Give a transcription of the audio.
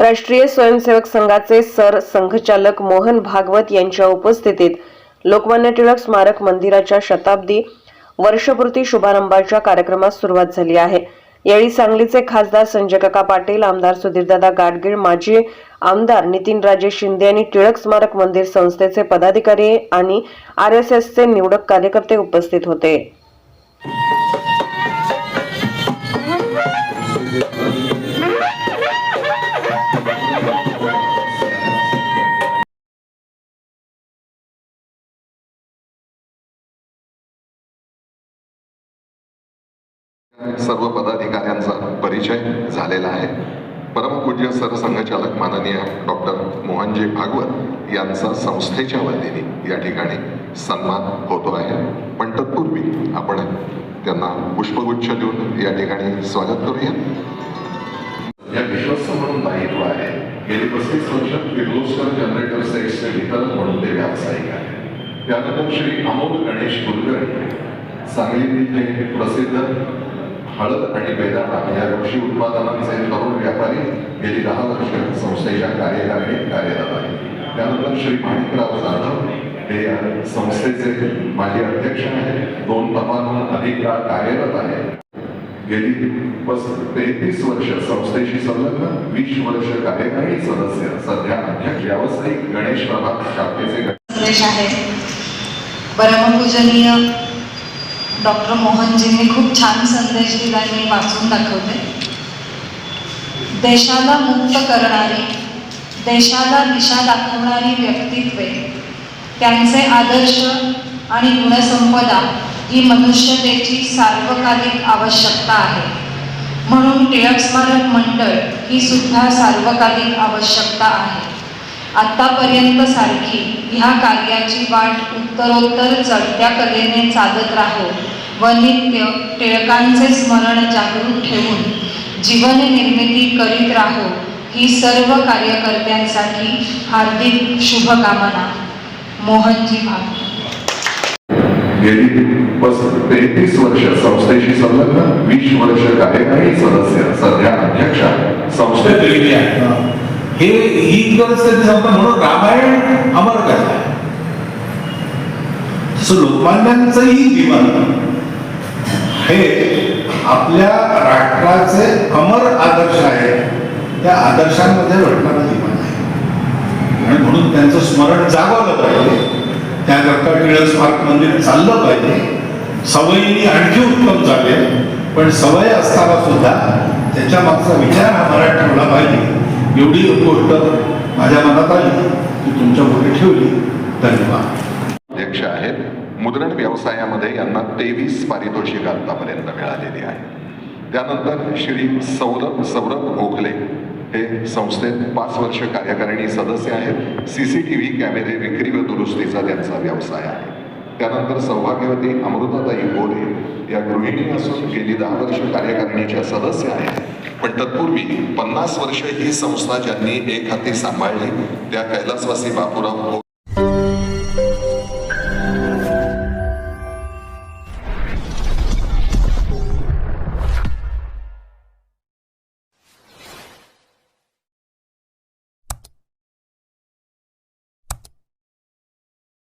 राष्ट्रीय स्वयंसेवक संघाचे सर संघचालक मोहन भागवत यांच्या उपस्थितीत लोकमान्य टिळक स्मारक मंदिराच्या शताब्दी वर्षपूर्ती शुभारंभाच्या कार्यक्रमास सुरुवात झाली आहे. यावेळी सांगलीचे खासदार संजय काका पाटील आमदार सुधीरदादा गाडगीळ माजी आमदार नितीनराजे शिंदे आणि टिळक स्मारक मंदिर संस्थेचे पदाधिकारी आणि आर एस एसचे निवडक कार्यकर्ते उपस्थित होते. सर्व पदाधिकाऱ्यांचा परिचय झालेला आहे. परमपूज्य सरसंघचालक माननीय डॉक्टर मोहनजी भागवत यांचा संस्थेच्या वतीने या ठिकाणी सन्मान होतो आहे. पण तत्पूर्वी आपण त्यांना पुष्पगुच्छ देऊन या ठिकाणी स्वागत करूया. म्हणून आहे गेली पस्तीस वर्ष किर्लोस्कर जनरेटर सेट्सचे वितरण म्हणून ते व्यावसायिक आहे त्यानंतर श्री अमोल गणेश कुलकर्णी सांगलीतील हे प्रसिद्ध हळद आणि बेदाणा या कृषी उत्पादनांचे तरुण व्यापारी गेली दहा वर्ष संस्थेच्या कार्यकारिणीत कार्यरत आहे त्यानंतर श्री माणिकराव जाधव हे संस्थेचे माजी अध्यक्ष आहेत दोन टपालहून अधिक काळ कार्यरत आहे गेली तेहतीस वर्ष संस्थेशी संलग्न वीस वर्ष कार्यकारी सदस्य. सध्या अध्यक्ष व्यावसायिक गणेश प्रभात शाखेचे संदेश आहे. परमपूजनीय डॉक्टर मोहनजींनी खूप छान संदेश दिला मी वाचून दाखवते. देशाला मुक्त करणारी देशाला दिशा दाखवणारी व्यक्तित्वे त्यांचे आदर्श आणि गुणसंपदा ही मनुष्यतेची सार्वकालिक आवश्यकता आहे. म्हणून टिळक स्मारक मंडळ ही सुद्धा सार्वकालिक आवश्यकता आहे. आतापर्यंत सारखी ह्या कार्याची वाट उत्तरोत्तर चढत्या कलेने चालत राहो व नित्य टिळकांचे स्मरण जागृत ठेवून जीवन निर्मिती करीत राहो ही सर्व कार्यकर्त्यांसाठी हार्दिक शुभकामना. मोहनजी भाग गेली तेहतीस वर्ष संस्थेशी संलग्न वीस वर्ष कार्यकारी सदस्य सध्या अध्यक्ष संस्थेत गेलेली आहे. हे. ही परिस्थिती म्हणून रामायण अमर कथा आहे. लोकमान्यांचंही जीवन हे आपल्या राष्ट्राचे अमर आदर्श आहे. त्या आदर्शांमध्ये घडणारं जीवन आहे. आणि म्हणून त्यांचं स्मरण जागवलं पाहिजे. त्याकरता टिळक स्मारक मंदिर चाललं पाहिजे. सवयीने आणखी उत्तम चालेल पण सवय असताना सुद्धा त्याच्या मागचा विचार हा ठेवला पाहिजे. एवढी गोष्ट माझ्या मनात आली. ती तुमच्यापुढे ठेवली. धन्यवाद. अध्यक्ष आहेत. मुद्रण व्यवसायामध्ये यांना तेवीस पारितोषिक आतापर्यंत मिळालेली आहे. त्यानंतर श्री सौरभ सौरभ गोखले हे संस्थेत पाच वर्ष कार्यकारिणी सदस्य आहेत. सी सी टी व्ही कॅमेरे विक्री व दुरुस्तीचा त्यांचा व्यवसाय आहे. त्यानंतर सौभाग्यवती अमृताताई बोरे या गृहिणी असून गेली दहा वर्ष कार्यकारिणीच्या सदस्य आहेत. पण तत्पूर्वी पन्नास वर्ष ही संस्था ज्यांनी एक हाती सांभाळली त्या कैलासवासी बापूराव